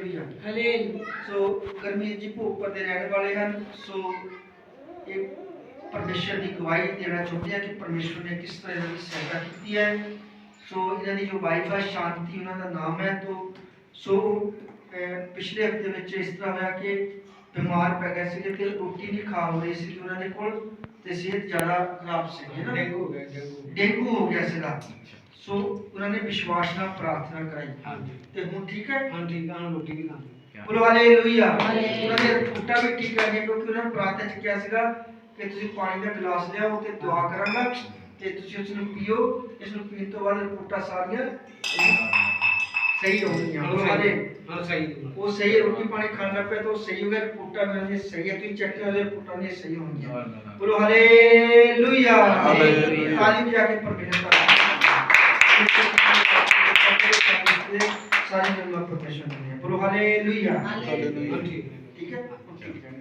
Hallelujah hallelujah ਸੋ ਗਰਮੀਤ ਜੀ ਭੋਗਪੁਰ ਦੇ ਰਹਿਣ ਵਾਲੇ ਹਨ ਸੋ ਇਹ ਪਰਮੇਸ਼ਰ ਦੀ ਗਵਾਹੀ ਦੇਣਾ ਚਾਹੁੰਦੇ ਆ ਕਿ ਪਰਮੇਸ਼ਰ ਨੇ ਕਿਸ ਤਰ੍ਹਾਂ ਇਹਨਾਂ ਦੀ ਸਹਾਇਤਾ ਕੀਤੀ ਹੈ ਸੋ ਇਹਨਾਂ ਦੀ ਜੋ ਵਾਈਫ ਹੈ ਸ਼ਾਂਤੀ ਉਹਨਾਂ ਦਾ ਨਾਮ ਹੈ ਤੋਂ ਸੋ ਅਹ, ਪਿਛਲੇ ਹਫਤੇ ਵਿੱਚ ਇਸ ਤਰ੍ਹਾਂ ਹੋਇਆ ਕਿ ਬਿਮਾਰ ਪੈ ਗਏ ਸੀਗੇ ਤੇ ਰੋਟੀ ਨਹੀਂ ਖਾ ਹੋ ਰਹੀ ਸੀ ਉਹਨਾਂ ਦੇ ਕੋਲ ਤੇ ਸਿਹਤ ਜ਼ਿਆਦਾ ਖਰਾਬ ਸੀ ਹੈ ਨਾ ਡੇਂਗੂ ਹੋ ਗਿਆ ਡੇਂਗੂ ਡੇਂਗੂ ਹੋ ਗਿਆ ਸੀਗਾ ਸੋ ਉਹਨਾਂ ਨੇ ਵਿਸ਼ਵਾਸ ਨਾਲ ਪ੍ਰਾਰਥਨਾ ਕਰਾਈ। ਹਾਂਜੀ। ਤੇ ਹੁਣ ਠੀਕ ਹੈ? ਹਾਂ ਠੀਕ ਆ ਹੁਣ ਰੋਟੀ ਵੀ ਖਾਂਦੇ। ਬੋਲੋ ਹਾਲੇਲੂਇਆ। ਉਹਨਾਂ ਦੇ ਫੁੱਟਾ ਵੀ ਠੀਕ ਹੈ ਕਿਉਂਕਿ ਉਹਨਾਂ ਨੇ ਪ੍ਰਾਰਥਨਾ ਚ ਕਿਹਾ ਸੀਗਾ ਕਿ ਤੁਸੀਂ ਪਾਣੀ ਦਾ ਗਲਾਸ ਲਿਆਓ ਤੇ ਦੁਆ ਕਰਾਂਗਾ ਤੇ ਤੁਸੀਂ ਉਸ ਨੂੰ ਪੀਓ। ਇਸ ਨੂੰ ਪੀਣ ਤੋਂ ਬਾਅਦ ਰਿਪੋਰਟਾਂ ਸਾਰੀਆਂ ਸਹੀ ਹੋਣਗੀਆਂ ਬੋਲੋ ਹਾਲੇ। ਹਾਂ ਸਹੀ ਹੈ। ਉਹ ਸਹੀ ਰੋਟੀ ਪਾਣੀ ਖਾਣ ਲੱਗ ਪਿਆ ਤਾਂ ਉਹ ਸਹੀ ਹੋ ਗਿਆ ਰਿਪੋਰਟਾਂ ਮਿਲਣੀਆਂ ਸਹੀ ਹੈ ਤੁਸੀਂ ਚੈੱਕ ਕਰੋ ਰਿਪੋਰਟਾਂ ਨਹੀਂ ਸਹੀ ਹੋਣਗੀਆਂ। ਬੋਲੋ ਹਾਲੇਲੂਇਆ। ਹਾਲੇਲੂਇਆ। ਤਾਲੀ ਵਜਾ ਕੇ ਪਰਮੇਸ਼ਰ सारे मेंबर प्रोफेशन में है हालेलुया हालेलुया ठीक है